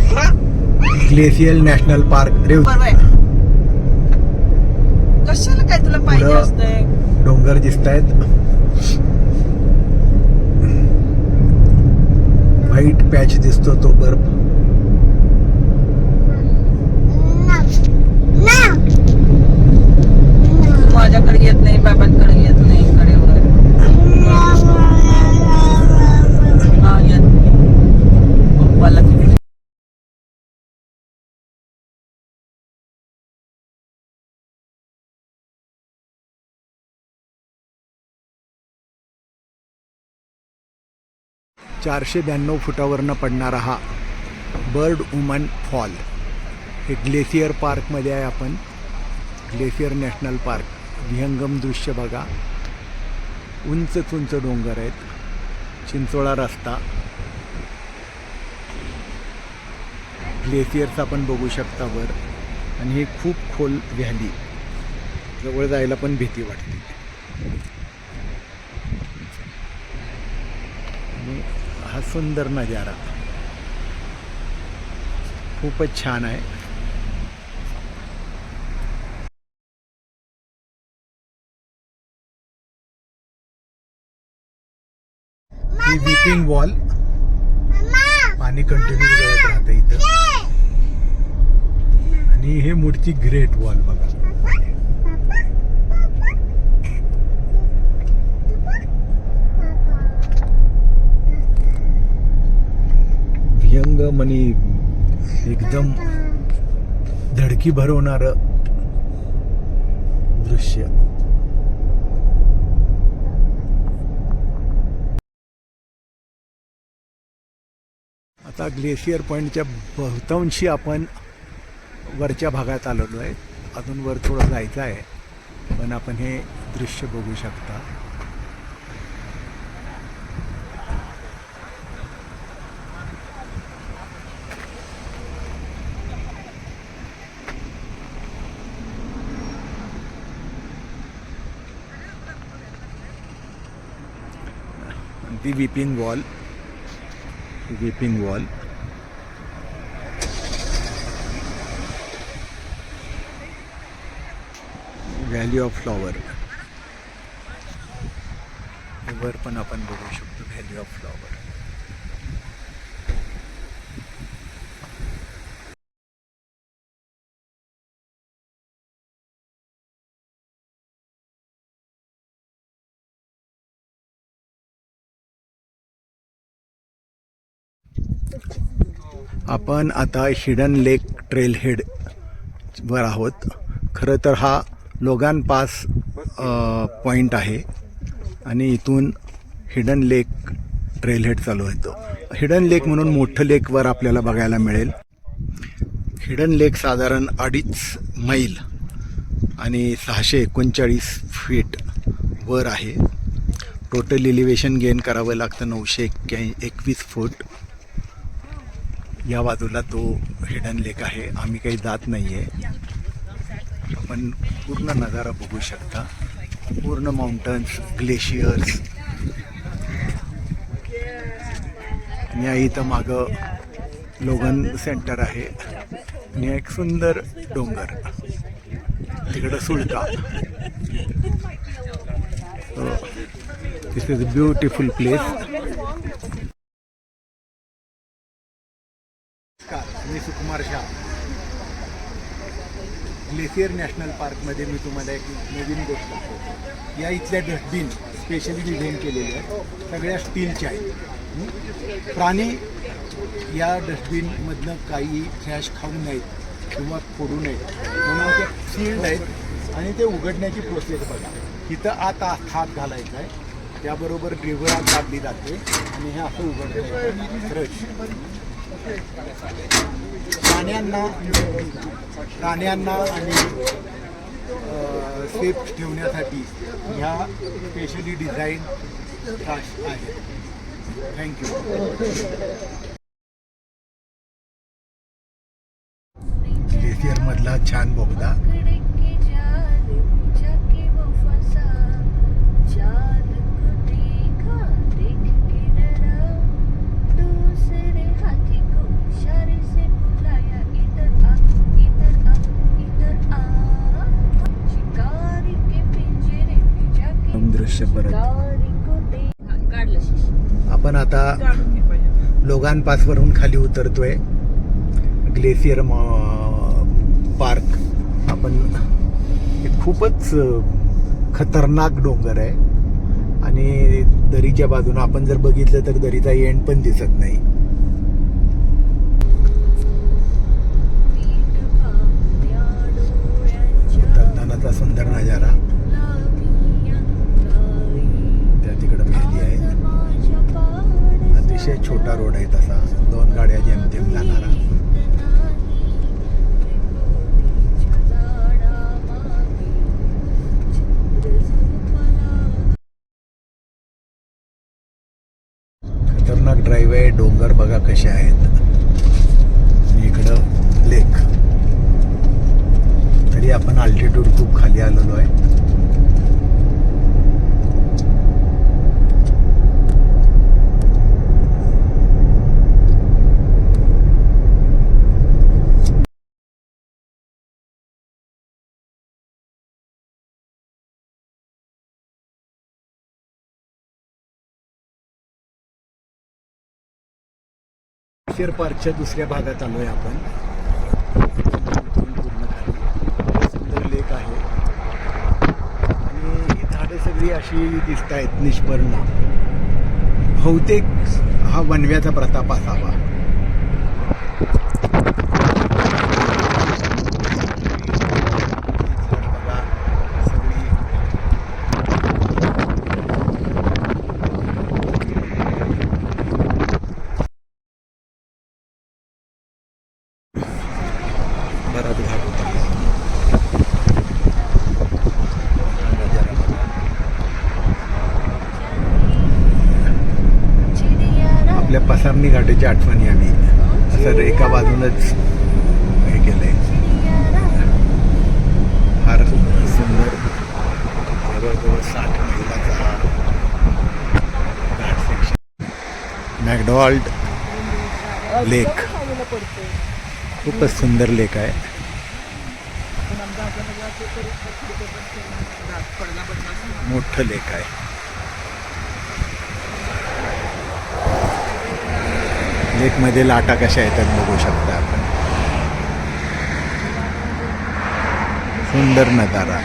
Glacial national park रेव कशाला काय तुला पाहिजे असतंय? डोंगर दिसत आहेत व्हाईट पॅच दिसतो तो बर्फ. माझ्याकडे येत नाही बाबांकडे चारशे ब्याण्णव फुटावरनं पडणारा हा बर्ड वुमन फॉल. हे ग्लेसियर पार्कमध्ये आहे आपण. Glacier National Park. विहंगम दृश्य बघा. उंच उंच डोंगर आहेत. चिंचोळा रस्ता. ग्लेसियर्स आपण बघू शकता वर. आणि ही खूप खोल व्हॅली. जवळ जायला पण भीती वाटते आणि हा सुंदर नजारा. खूपच छान आहे. ही विपिंग वॉल. पाणी कंटिन्यू गळत राहतं इथं. आणि हे मूर्ती ग्रेट वॉल बघा. व्यंगम एकदम धडकी भरवणार दृश्य. आता ग्लेशियर पॉईंटच्या बहुतांशी आपण वरच्या भागात आलेलो आहे. अजून वर थोडं जायचं आहे पण आपण हे दृश्य बघू शकता. ती weeping wall weeping wall valley of flower वर पण आपण बघू शकतो व्हॅली ऑफ फ्लॉवर आपण आता हिडन लेक ट्रेलहेड वर आहोत. खरं तर हा लोगान पास पॉईंट आहे आणि इथून हिडन लेक ट्रेल हेड चालू होतो. हिडन लेक म्हणून मोठं लेकवर आपल्याला बघायला मिळेल. हिडन लेक साधारण अडीच मैल आणि सहाशे एकोणचाळीस फीट वर आहे. टोटल एलिव्हेशन गेन करावं लागतं नऊशे एक्क्या एकवीस फूट या बाजूला तो हिडन लेक आहे. आम्ही काही जात नाही आहे आपण पूर्ण नजारा बघू शकता. पूर्ण माउंटन्स ग्लेशियर्स आणि या इथं मागं लोगन सेंटर आहे. आणि एक सुंदर डोंगर. तिकडं सुळका this is a beautiful place Kumar Shah. Glacier national पार्कमध्ये मी तुम्हाला एक नवीन गोष्ट दाखवतो. या इथल्या डस्टबिन स्पेशली डिझाईन केलेल्या आहेत. सगळ्या स्टीलच्या आहेत. प्राणी या डस्टबिनमधनं काही फ्रॅश खाऊ नयेत किंवा फोडू नयेत. म्हणून ते सील्ड आहेत आणि ते उघडण्याची प्रोसेस बघा. इथं आता हात घालायचा आहे. त्याबरोबर ड्रिव्हर आत दाबली जाते आणि हे असं उघडतं फ्रेश प्राण्यांना प्राण्यांना आणि सेफ ठेवण्यासाठी ह्या स्पेशली डिझाईन ट्राश आहे थँक्यू मधला छान बोगदा. आपण आता लोगान पासवरून खाली उतरतोय. Glacier park. आपण खूपच खतरनाक डोंगर आहे. आणि दरीच्या बाजूनं आपण जर बघितलं तर दरीचा एंड पण दिसत नाही. सुंदर नजारा त्या तिकडं मेहली आहे अतिशय छोटा रोड आहे तसा. दोन गाड्या जेमतेम जाणारा. खतरनाक ड्राईव्ह आहे डोंगर बघा कसे आहेत. इकडं लेक तरी आपण अल्टिट्यूड खूप खाली आलेलो आहे. शेर पार्कच्या दुसऱ्या भागात आलो आहे आपण. पूर्ण सुंदर लेक आहे. आणि ही झाडं सगळी अशी दिसत आहेत निष्पर्ण. बहुतेक हा वनव्याचा प्रताप असावा. आपल्या पसारणी घाटाची आठवणी आम्ही असं एका बाजूनच फार सुंदर. साठ मैलाचा हा घाट सेक्शन मॅकडॉल्ड लेक. खूपच सुंदर लेक आहे. मोठं लेक आहे. लेकमध्ये लाटा कशा येतात बघू शकता आपण. सुंदर नजारा.